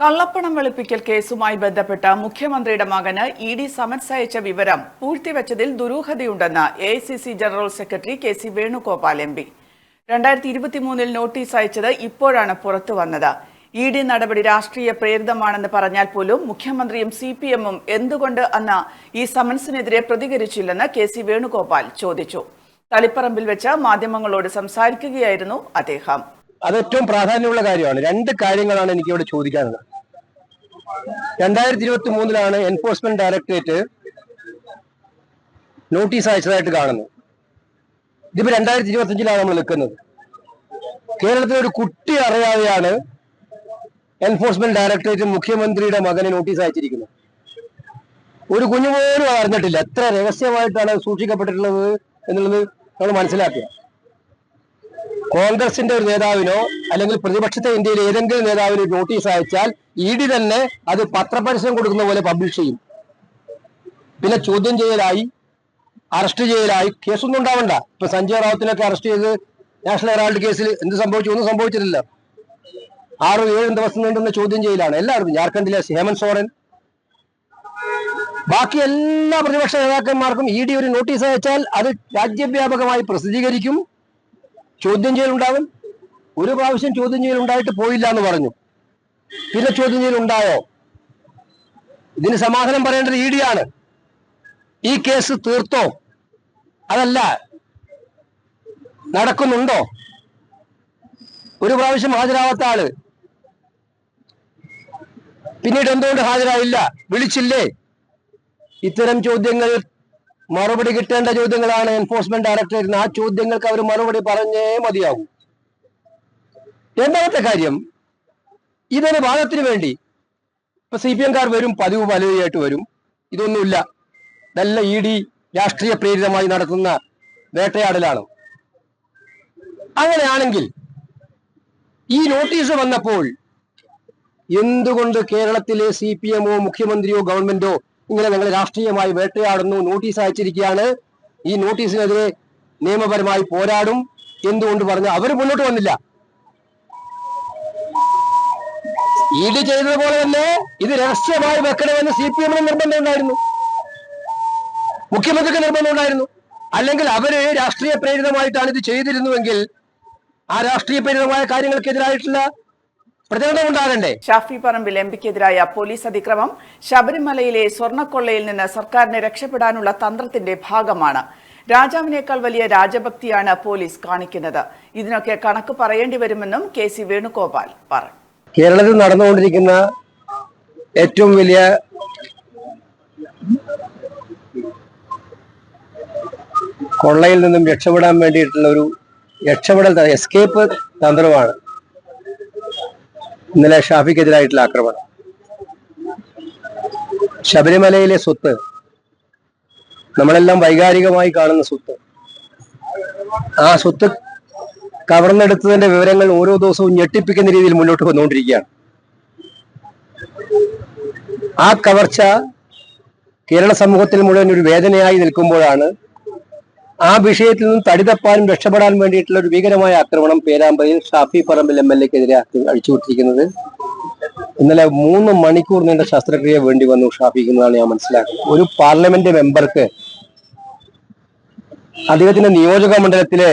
കള്ളപ്പണം വെളുപ്പിക്കൽ കേസുമായി ബന്ധപ്പെട്ട മുഖ്യമന്ത്രിയുടെ മകന് ഇ ഡി സമൻസ് അയച്ച വിവരം പൂഴ്ത്തിവെച്ചതിൽ ദുരൂഹതയുണ്ടെന്ന് A C C general secretary K C Venugopal M P. രണ്ടായിരത്തി ഇരുപത്തിമൂന്നിൽ നോട്ടീസ് അയച്ചത് ഇപ്പോഴാണ് പുറത്തു വന്നത്. ഇ ഡി നടപടി രാഷ്ട്രീയ പ്രേരിതമാണെന്ന് പറഞ്ഞാൽ പോലും മുഖ്യമന്ത്രിയും സി പി എമ്മും എന്തുകൊണ്ട് അന്ന് ഈ സമൻസിനെതിരെ പ്രതികരിച്ചില്ലെന്ന് കെ സി വേണുഗോപാൽ ചോദിച്ചു. തളിപ്പറമ്പിൽ വെച്ച് മാധ്യമങ്ങളോട് സംസാരിക്കുകയായിരുന്നു അദ്ദേഹം. അത് ഏറ്റവും പ്രാധാന്യമുള്ള കാര്യമാണ്. രണ്ട് കാര്യങ്ങളാണ് എനിക്ക് ഇവിടെ ചോദിക്കാനുള്ളത്. രണ്ടായിരത്തി ഇരുപത്തി മൂന്നിലാണ് എൻഫോഴ്സ്മെന്റ് ഡയറക്ടറേറ്റ് നോട്ടീസ് അയച്ചതായിട്ട് കാണുന്നു ഇതിപ്പോ രണ്ടായിരത്തി ഇരുപത്തി അഞ്ചിലാണ് നമ്മൾ നിൽക്കുന്നത്. കേരളത്തിൽ ഒരു കുട്ടി അറിയാതെയാണ് എൻഫോഴ്സ്മെന്റ് ഡയറക്ടറേറ്റ് മുഖ്യമന്ത്രിയുടെ മകനെ നോട്ടീസ് അയച്ചിരിക്കുന്നത്. ഒരു കുഞ്ഞു പോലും അറിഞ്ഞിട്ടില്ല. എത്ര രഹസ്യമായിട്ടാണ് സൂക്ഷിക്കപ്പെട്ടിട്ടുള്ളത് എന്നുള്ളത് നമ്മൾ മനസ്സിലാക്കുക. കോൺഗ്രസിന്റെ ഒരു നേതാവിനോ അല്ലെങ്കിൽ പ്രതിപക്ഷത്തെ ഇന്ത്യയിലെ ഏതെങ്കിലും നേതാവിനോ നോട്ടീസ് അയച്ചാൽ ഇ ഡി തന്നെ അത് പത്രപരസ്യം കൊടുക്കുന്ന പോലെ പബ്ലിഷ് ചെയ്യും. പിന്നെ ചോദ്യം ചെയ്യലായി അറസ്റ്റ് ചെയ്യലായി. കേസൊന്നും ഉണ്ടാവണ്ട. ഇപ്പൊ സഞ്ജയ് റാവത്തിനൊക്കെ അറസ്റ്റ് ചെയ്ത് നാഷണൽ ഹെറാൾഡ് കേസിൽ എന്ത് സംഭവിച്ചു ഒന്നും സംഭവിച്ചിട്ടില്ല. ആറും ഏഴും ദിവസം നീണ്ടുന്ന ചോദ്യം ചെയ്യലാണ്. എല്ലാവർക്കും ജാർഖണ്ഡിലെ ഹേമന്ത് സോറൻ. ബാക്കി എല്ലാ പ്രതിപക്ഷ നേതാക്കന്മാർക്കും ഇ ഡി ഒരു നോട്ടീസ് അയച്ചാൽ അത് രാജ്യവ്യാപകമായി പ്രസിദ്ധീകരിക്കും. ചോദ്യം ചെയ്യലുണ്ടാകും ഒരു പ്രാവശ്യം ചോദ്യം ചെയ്യൽ ഉണ്ടായിട്ട് പോയില്ല എന്ന് പറഞ്ഞു. പിന്നെ ചോദ്യം ചെയ്യൽ ഉണ്ടായോ ഇതിന് സമാധാനം പറയേണ്ടത് ഇ ആണ്. ഈ കേസ് തീർത്തോ? അതല്ല. നടക്കുന്നുണ്ടോ? ഒരു പ്രാവശ്യം ഹാജരാവാത്ത ആൾ. പിന്നീട് എന്തുകൊണ്ട് ഹാജരാവില്ല വിളിച്ചില്ലേ? ഇത്തരം ചോദ്യങ്ങൾ മറുപടി കിട്ടേണ്ട ചോദ്യങ്ങളാണ് എൻഫോഴ്സ്മെന്റ് ഡയറക്ടറേറ്റ് ആ ചോദ്യങ്ങൾക്ക് അവർ മറുപടി പറഞ്ഞേ മതിയാവും. രണ്ടാമത്തെ കാര്യം ഇതൊരു വാദത്തിന് വേണ്ടി ഇപ്പൊ സി പി എംകാർ വരും പതിവ് പലതായിട്ട് വരും. ഇതൊന്നുമില്ല. നല്ല ഇ ഡി രാഷ്ട്രീയ പ്രേരിതമായി നടത്തുന്ന വേട്ടയാടലാണ്. അങ്ങനെയാണെങ്കിൽ ഈ നോട്ടീസ് വന്നപ്പോൾ എന്തുകൊണ്ട് കേരളത്തിലെ സി പി എമ്മോ മുഖ്യമന്ത്രിയോ ഗവൺമെന്റോ ഇങ്ങനെ നിങ്ങൾ രാഷ്ട്രീയമായി വേട്ടയാടുന്നു നോട്ടീസ് അയച്ചിരിക്കുകയാണ്. ഈ നോട്ടീസിനെതിരെ നിയമപരമായി പോരാടും എന്തുകൊണ്ട് പറഞ്ഞു അവർ മുന്നോട്ട് വന്നില്ല. ഇടി ചെയ്തതുപോലെ തന്നെ ഇത് രഹസ്യമായി വെക്കണമെന്ന് സി പി എമ്മിന് നിർബന്ധം ഉണ്ടായിരുന്നു. മുഖ്യമന്ത്രിക്ക് നിർബന്ധം ഉണ്ടായിരുന്നു. അല്ലെങ്കിൽ അവർ രാഷ്ട്രീയ പ്രേരിതമായിട്ടാണ് ഇത് ചെയ്തിരുന്നുവെങ്കിൽ ആ രാഷ്ട്രീയ പ്രേരിതമായ കാര്യങ്ങൾക്കെതിരായിട്ടുള്ള പ്രതികരണം ഉണ്ടാകണ്ടേ? ഷാഫി പറമ്പിൽ എം പിക്കെതിരായ പോലീസ് അതിക്രമം. ശബരിമലയിലെ സ്വർണക്കൊള്ളയിൽ നിന്ന് സർക്കാരിനെ രക്ഷപ്പെടാനുള്ള തന്ത്രത്തിന്റെ ഭാഗമാണ്. രാജാവിനേക്കാൾ വലിയ രാജഭക്തിയാണ് പോലീസ് കാണിക്കുന്നത്. ഇതിനൊക്കെ കണക്ക് പറയേണ്ടി വരുമെന്നും കെ സി വേണുഗോപാൽ പറഞ്ഞു. കേരളത്തിൽ നടന്നുകൊണ്ടിരിക്കുന്ന ഏറ്റവും വലിയ കൊള്ളയിൽ നിന്നും രക്ഷപ്പെടാൻ വേണ്ടിയിട്ടുള്ള ഒരു രക്ഷപ്പെടൽ എസ്കേപ്പ് തന്ത്രമാണ്. ഇന്നലെ ഷാഫിക്കെതിരായിട്ടുള്ള ആക്രമണം. ശബരിമലയിലെ സ്വത്ത് നമ്മളെല്ലാം വൈകാരികമായി കാണുന്ന സ്വത്ത് ആ സ്വത്ത് കവർന്നെടുത്തതിന്റെ വിവരങ്ങൾ ഓരോ ദിവസവും ഞെട്ടിപ്പിക്കുന്ന രീതിയിൽ മുന്നോട്ട് വന്നുകൊണ്ടിരിക്കുകയാണ്. ആ കവർച്ച കേരള സമൂഹത്തിൽ മുഴുവൻ ഒരു വേദനയായി നിൽക്കുമ്പോഴാണ് ആ വിഷയത്തിൽ നിന്നും തടിതപ്പാനും രക്ഷപ്പെടാൻ വേണ്ടിയിട്ടുള്ള ഒരു ഭീകരമായ ആക്രമണം പേരാമ്പ്രയിൽ ഷാഫി പറമ്പിൽ എം എൽ എക്കെതിരെ അഴിച്ചുവിട്ടിരിക്കുന്നത് ഇന്നലെ മൂന്ന് മണിക്കൂർ നീണ്ട ശസ്ത്രക്രിയ വേണ്ടി വന്നു ഷാഫിക്ക് എന്നതാണ് ഞാൻ മനസ്സിലാക്കുന്നത്. ഒരു പാർലമെന്റ് മെമ്പർക്ക് അദ്ദേഹത്തിന്റെ നിയോജക മണ്ഡലത്തിലെ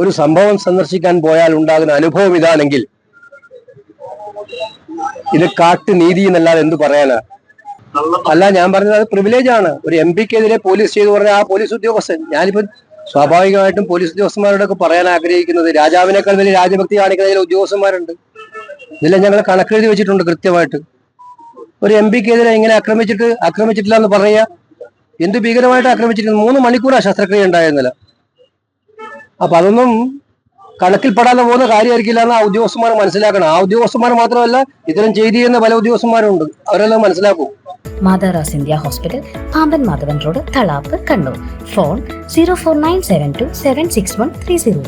ഒരു സംഭവം സന്ദർശിക്കാൻ പോയാൽ ഉണ്ടാകുന്ന അനുഭവം ഇതാണെങ്കിൽ ഇത് കാട്ടുനീതി എന്നല്ലാതെ എന്ത് പറയാനാ? അല്ല ഞാൻ പറഞ്ഞത് അത് പ്രിവിലേജ് ആണ്. ഒരു എം പിക്കെതിരെ പോലീസ് ചെയ്തു പറഞ്ഞ ആ പോലീസ് ഉദ്യോഗസ്ഥൻ ഞാനിപ്പോ സ്വാഭാവികമായിട്ടും പോലീസ് ഉദ്യോഗസ്ഥന്മാരോടൊക്കെ പറയാൻ ആഗ്രഹിക്കുന്നത് രാജാവിനേക്കാൾ വലിയ രാജഭക്തി കാണിക്കുന്ന ചില ഉദ്യോഗസ്ഥന്മാരുണ്ട്. ഇതെല്ലാം ഞങ്ങൾ കണക്കെഴുതി വെച്ചിട്ടുണ്ട് കൃത്യമായിട്ട്. ഒരു എം പിക്കെതിരെ ഇങ്ങനെ ആക്രമിച്ചിട്ട് ആക്രമിച്ചിട്ടില്ല എന്ന് പറയുക എന്ത് ഭീകരമായിട്ട് ആക്രമിച്ചിരിക്കുന്നു മൂന്ന് മണിക്കൂറാണ് ശസ്ത്രക്രിയ ഉണ്ടായിരുന്നില്ല. അപ്പൊ അതൊന്നും കണക്കിൽപ്പെടാതെ പോകുന്ന കാര്യമായിരിക്കില്ല എന്ന് ആ ഉദ്യോഗസ്ഥന്മാർ മനസ്സിലാക്കണം. ആ ഉദ്യോഗസ്ഥന്മാർ മാത്രമല്ല ഇത്തരം ചെയ്തി ചെയ്യുന്ന പല ഉദ്യോഗസ്ഥന്മാരുണ്ട്. അവരെല്ലാം മനസ്സിലാക്കൂ. മാതാറാസ് India hospital Pamban Madhavan road Thalap Kannur. Phone zero four nine seven two seven six one three zero.